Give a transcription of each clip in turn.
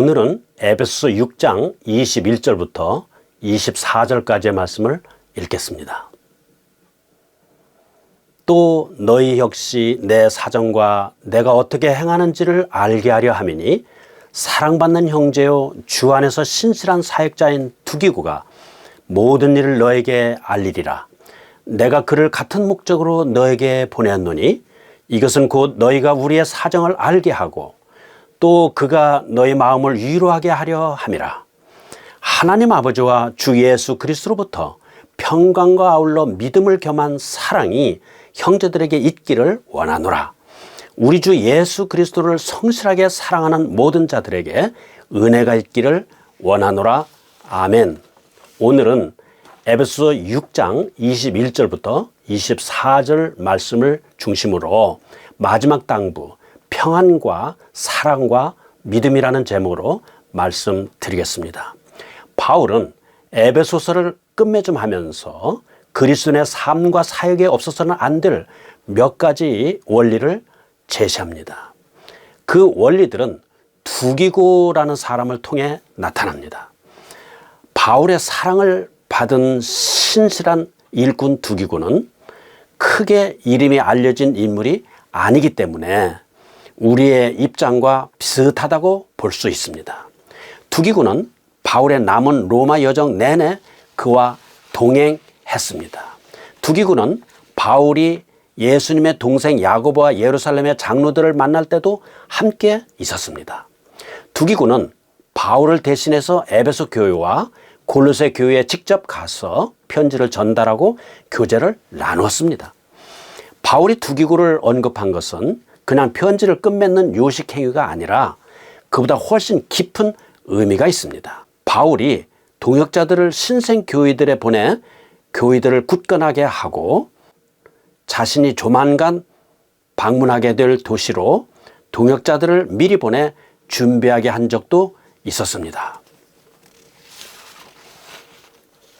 오늘은 에베소 6장 21절부터 24절까지의 말씀을 읽겠습니다. 또 너희 역시 내 사정과 내가 어떻게 행하는지를 알게 하려 함이니 사랑받는 형제요 주 안에서 신실한 사역자인 투기구가 모든 일을 너에게 알리리라. 내가 그를 같은 목적으로 너에게 보냈노니 이것은 곧 너희가 우리의 사정을 알게 하고 또 그가 너희 마음을 위로하게 하려 함이라. 하나님 아버지와 주 예수 그리스로부터 평강과 아울러 믿음을 겸한 사랑이 형제들에게 있기를 원하노라. 우리 주 예수 그리스도를 성실하게 사랑하는 모든 자들에게 은혜가 있기를 원하노라. 아멘. 오늘은 에베소 6장 21절부터 24절 말씀을 중심으로 마지막 당부 평안과 사랑과 믿음이라는 제목으로 말씀드리겠습니다. 바울은 에베소서를 끝맺음 하면서 그리스도의 삶과 사역에 없어서는 안 될 몇 가지 원리를 제시합니다. 그 원리들은 두기고라는 사람을 통해 나타납니다. 바울의 사랑을 받은 신실한 일꾼 두기고는 크게 이름이 알려진 인물이 아니기 때문에 우리의 입장과 비슷하다고 볼 수 있습니다. 두기구는 바울의 남은 로마 여정 내내 그와 동행했습니다. 두기구는 바울이 예수님의 동생 야고보와 예루살렘의 장로들을 만날 때도 함께 있었습니다. 두기구는 바울을 대신해서 에베소 교회와 골로새 교회에 직접 가서 편지를 전달하고 교제를 나누었습니다. 바울이 두기구를 언급한 것은 그냥 편지를 끝맺는 요식 행위가 아니라 그보다 훨씬 깊은 의미가 있습니다. 바울이 동역자들을 신생 교회들에 보내 교회들을 굳건하게 하고 자신이 조만간 방문하게 될 도시로 동역자들을 미리 보내 준비하게 한 적도 있었습니다.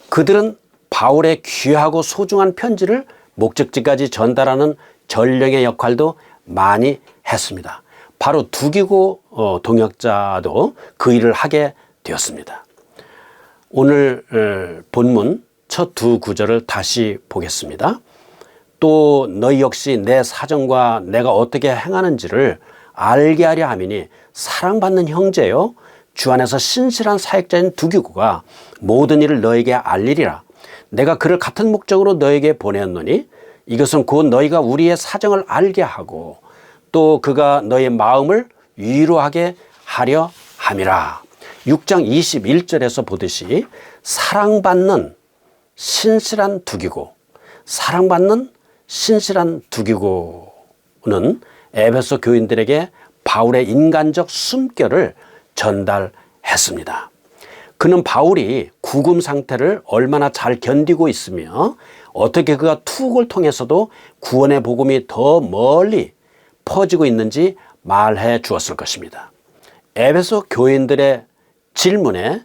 그들은 바울의 귀하고 소중한 편지를 목적지까지 전달하는 전령의 역할도 많이 했습니다. 바로 두기고 어, 동역자도 그 일을 하게 되었습니다. 오늘 어, 본문 첫 두 구절을 다시 보겠습니다. 또 너희 역시 내 사정과 내가 어떻게 행하는지를 알게 하려 함이니 사랑받는 형제요 주 안에서 신실한 사역자인 두기구가 모든 일을 너에게 알리리라. 내가 그를 같은 목적으로 너에게 보냈노니 이것은 곧 너희가 우리의 사정을 알게 하고 또 그가 너의 마음을 위로하게 하려 함이라. 6장 21절에서 보듯이 사랑받는 신실한 두기고 사랑받는 신실한 두기고는 에베소 교인들에게 바울의 인간적 숨결을 전달했습니다. 그는 바울이 구금 상태를 얼마나 잘 견디고 있으며 어떻게 그가 투옥을 통해서도 구원의 복음이 더 멀리 퍼지고 있는지 말해 주었을 것입니다. 에베소 교인들의 질문에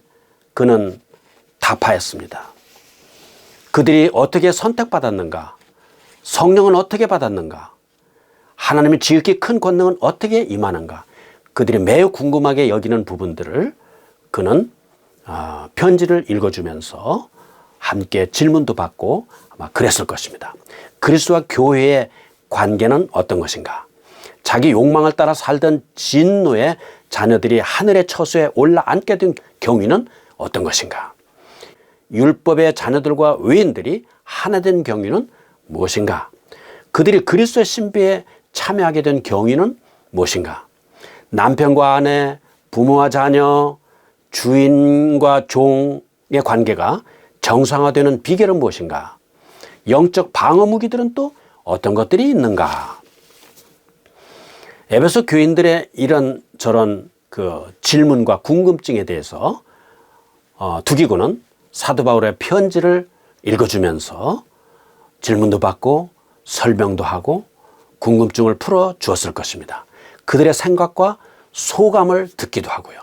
그는 답하였습니다. 그들이 어떻게 선택받았는가? 성령은 어떻게 받았는가? 하나님의 지극히 큰 권능은 어떻게 임하는가? 그들이 매우 궁금하게 여기는 부분들을 그는 아, 편지를 읽어주면서 함께 질문도 받고 아마 그랬을 것입니다. 그리스도와 교회의 관계는 어떤 것인가? 자기 욕망을 따라 살던 진노의 자녀들이 하늘의 처소에 올라앉게 된 경위는 어떤 것인가? 율법의 자녀들과 외인들이 하나 된 경위는 무엇인가? 그들이 그리스도의 신비에 참여하게 된 경위는 무엇인가? 남편과 아내, 부모와 자녀, 주인과 종의 관계가 정상화되는 비결은 무엇인가? 영적 방어 무기들은 또 어떤 것들이 있는가? 에베소 교인들의 이런 저런 그 질문과 궁금증에 대해서 어, 두기고는 사도 바울의 편지를 읽어주면서 질문도 받고 설명도 하고 궁금증을 풀어 주었을 것입니다. 그들의 생각과 소감을 듣기도 하고요.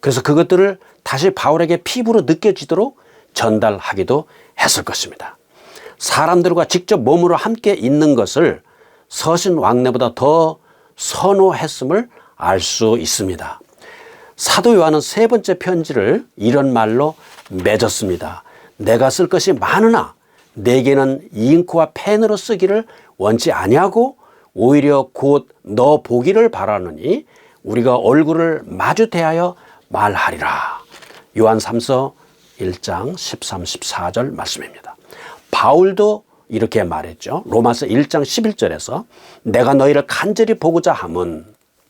그래서 그것들을 다시 바울에게 피부로 느껴지도록 전달하기도 했을 것입니다. 사람들과 직접 몸으로 함께 있는 것을 서신 왕래보다 더 선호했음을 알 수 있습니다. 사도 요한은 세 번째 편지를 이런 말로 맺었습니다. 내가 쓸 것이 많으나 내게는 잉크와 펜으로 쓰기를 원치 아니하고 오히려 곧 너 보기를 바라느니 우리가 얼굴을 마주 대하여 말하리라. 요한 3서 1장 13, 14절 말씀입니다. 바울도 이렇게 말했죠. 로마서 1장 11절에서 내가 너희를 간절히 보고자 함은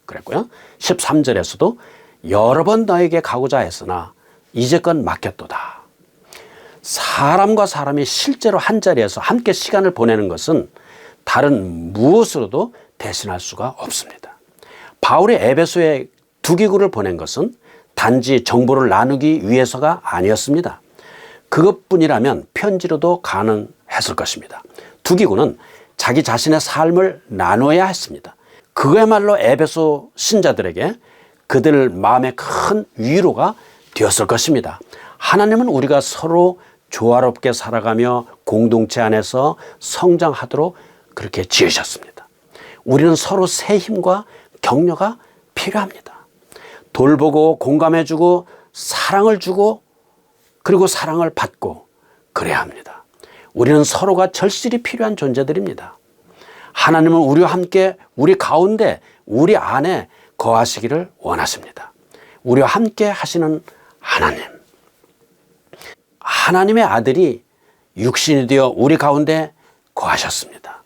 그랬고요. 13절에서도 여러 번 너에게 가고자 했으나 이제껏 맡겼도다. 사람과 사람이 실제로 한 자리에서 함께 시간을 보내는 것은 다른 무엇으로도 대신할 수가 없습니다. 바울의 에베소에 두 기구를 보낸 것은 단지 정보를 나누기 위해서가 아니었습니다. 그것뿐이라면 편지로도 가능했을 것입니다. 두 기구는 자기 자신의 삶을 나눠야 했습니다. 그야말로 에베소 신자들에게 그들 마음에 큰 위로가 되었을 것입니다. 하나님은 우리가 서로 조화롭게 살아가며 공동체 안에서 성장하도록 그렇게 지으셨습니다. 우리는 서로 새 힘과 격려가 필요합니다. 돌보고 공감해주고 사랑을 주고 그리고 사랑을 받고 그래야 합니다. 우리는 서로가 절실히 필요한 존재들입니다. 하나님은 우리와 함께 우리 가운데 우리 안에 거하시기를 원하십니다. 우리와 함께 하시는 하나님. 하나님의 아들이 육신이 되어 우리 가운데 거하셨습니다.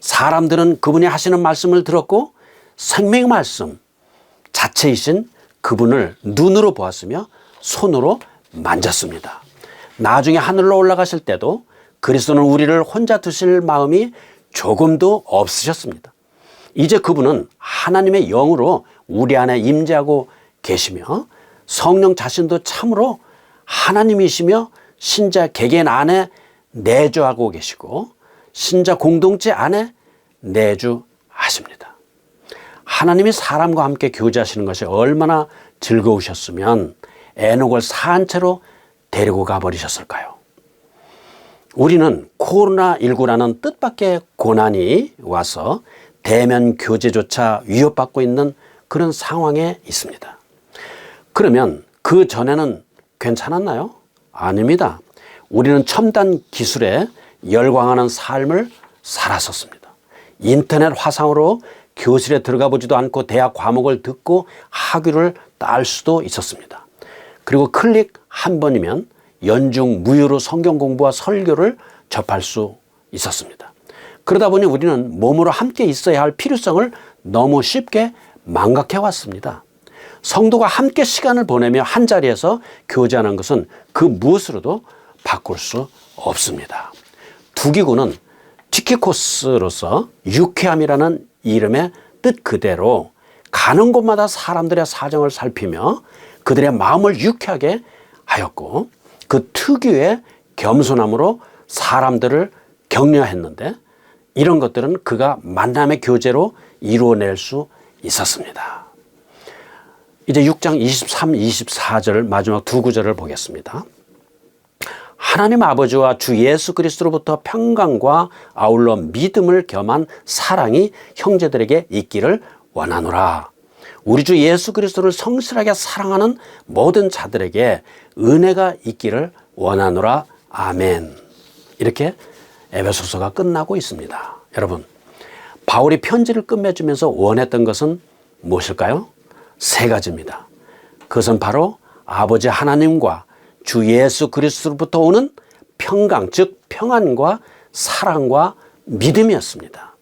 사람들은 그분이 하시는 말씀을 들었고 생명의 말씀 자체이신 그분을 눈으로 보았으며 손으로 만졌습니다. 나중에 하늘로 올라가실 때도 그리스도는 우리를 혼자 두실 마음이 조금도 없으셨습니다. 이제 그분은 하나님의 영으로 우리 안에 임재하고 계시며 성령 자신도 참으로 하나님이시며 신자 개개인 안에 내주하고 계시고 신자 공동체 안에 내주하십니다. 하나님이 사람과 함께 교제하시는 것이 얼마나 즐거우셨으면 에녹을 산 채로 데리고 가버리셨을까요? 우리는 코로나19라는 뜻밖의 고난이 와서 대면 교제조차 위협받고 있는 그런 상황에 있습니다. 그러면 그 전에는 괜찮았나요? 아닙니다. 우리는 첨단 기술에 열광하는 삶을 살았었습니다. 인터넷 화상으로 교실에 들어가 보지도 않고 대학 과목을 듣고 학위를 딸 수도 있었습니다. 그리고 클릭 한 번이면 연중 무휴로 성경 공부와 설교를 접할 수 있었습니다. 그러다 보니 우리는 몸으로 함께 있어야 할 필요성을 너무 쉽게 망각해 왔습니다. 성도가 함께 시간을 보내며 한 자리에서 교제하는 것은 그 무엇으로도 바꿀 수 없습니다. 두기구는 티키코스로서 유쾌함이라는 이름의 뜻 그대로 가는 곳마다 사람들의 사정을 살피며 그들의 마음을 유쾌하게 하였고 그 특유의 겸손함으로 사람들을 격려했는데 이런 것들은 그가 만남의 교제로 이루어낼 수 있었습니다. 이제 6장 23, 24절 마지막 두 구절을 보겠습니다. 하나님 아버지와 주 예수 그리스도로부터 평강과 아울러 믿음을 겸한 사랑이 형제들에게 있기를 원하노라. 우리 주 예수 그리스도를 성실하게 사랑하는 모든 자들에게 은혜가 있기를 원하노라. 아멘. 이렇게 에베소서가 끝나고 있습니다. 여러분, 바울이 편지를 끝맺으면서 원했던 것은 무엇일까요? 세 가지입니다. 그것은 바로 아버지 하나님과 주 예수 그리스도로부터 오는 평강, 즉 평안과 사랑과 믿음이었습니다.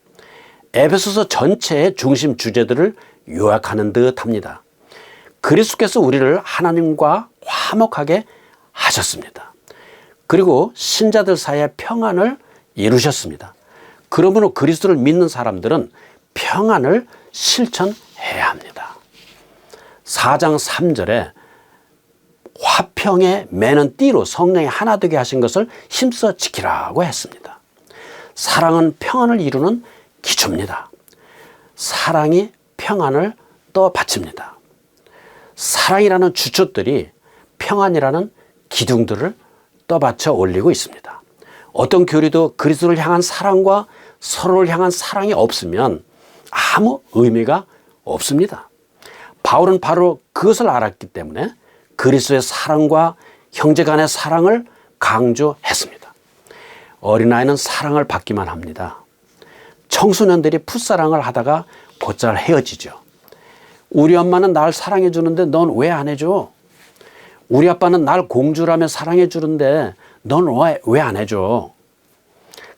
에베소서 전체의 중심 주제들을 요약하는 듯 합니다. 그리스도께서 우리를 하나님과 화목하게 하셨습니다. 그리고 신자들 사이에 평안을 이루셨습니다. 그러므로 그리스도를 믿는 사람들은 평안을 실천해야 합니다. 4장 3절에 화평에 매는 띠로 성령이 하나 되게 하신 것을 힘써 지키라고 했습니다. 사랑은 평안을 이루는 기초입니다. 사랑이 평안을 또 바칩니다. 사랑이라는 주춧들이 평안이라는 기둥들을 떠받쳐 올리고 있습니다. 어떤 교리도 그리스도를 향한 사랑과 서로를 향한 사랑이 없으면 아무 의미가 없습니다. 바울은 바로 그것을 알았기 때문에 그리스도의 사랑과 형제 간의 사랑을 강조했습니다. 어린아이는 사랑을 받기만 합니다. 청소년들이 풋사랑을 하다가 곧잘 헤어지죠. 우리 엄마는 날 사랑해 주는데 넌 왜 안 해줘? 우리 아빠는 날 공주라며 사랑해 주는데 넌 왜 안 해줘?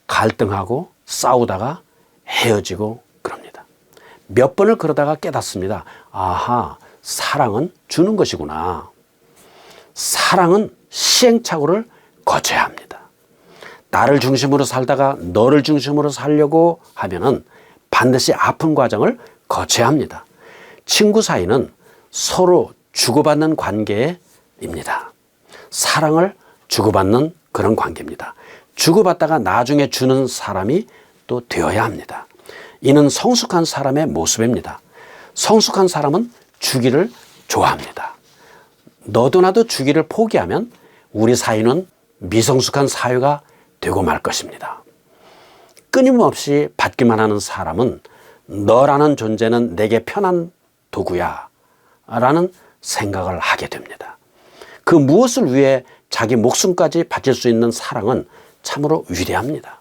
갈등하고 싸우다가 헤어지고 그럽니다. 몇 번을 그러다가 깨닫습니다. 아하, 사랑은 주는 것이구나. 사랑은 시행착오를 거쳐야 합니다. 나를 중심으로 살다가 너를 중심으로 살려고 하면은 반드시 아픈 과정을 거쳐야 합니다. 친구 사이는 서로 주고받는 관계입니다. 사랑을 주고받는 그런 관계입니다. 주고받다가 나중에 주는 사람이 또 되어야 합니다. 이는 성숙한 사람의 모습입니다. 성숙한 사람은 주기를 좋아합니다. 너도 나도 주기를 포기하면 우리 사이는 미성숙한 사회가 되고 말 것입니다. 끊임없이 받기만 하는 사람은 너라는 존재는 내게 편한 도구야 라는 생각을 하게 됩니다. 그 무엇을 위해 자기 목숨까지 바칠 수 있는 사랑은 참으로 위대합니다.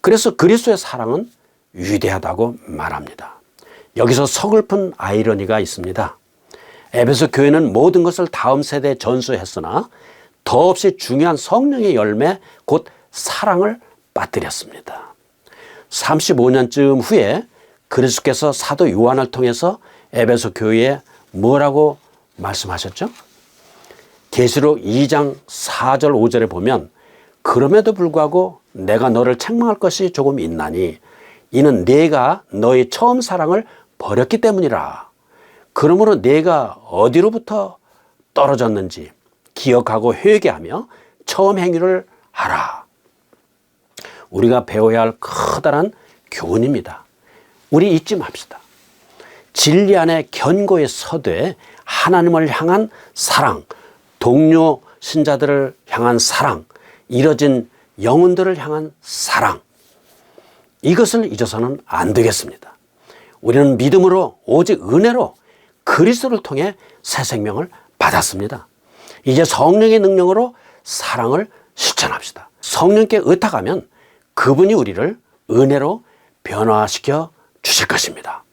그래서 그리스도의 사랑은 위대하다고 말합니다. 여기서 서글픈 아이러니가 있습니다. 에베소 교회는 모든 것을 다음 세대에 전수했으나 더없이 중요한 성령의 열매 곧 사랑을 빠뜨렸습니다. 35년쯤 후에 그리스도께서 사도 요한을 통해서 에베소 교회에 뭐라고 말씀하셨죠? 계시록 2장 4절 5절에 보면 그럼에도 불구하고 내가 너를 책망할 것이 조금 있나니 이는 내가 너의 처음 사랑을 버렸기 때문이라. 그러므로 내가 어디로부터 떨어졌는지 기억하고 회개하며 처음 행위를 하라. 우리가 배워야 할 커다란 교훈입니다. 우리 잊지 맙시다. 진리 안에 견고히 서되 하나님을 향한 사랑, 동료 신자들을 향한 사랑, 이뤄진 영혼들을 향한 사랑. 이것을 잊어서는 안 되겠습니다. 우리는 믿음으로 오직 은혜로 그리스도를 통해 새 생명을 받았습니다. 이제 성령의 능력으로 사랑을 실천합시다. 성령께 의탁하면 그분이 우리를 은혜로 변화시켜 주실 것입니다.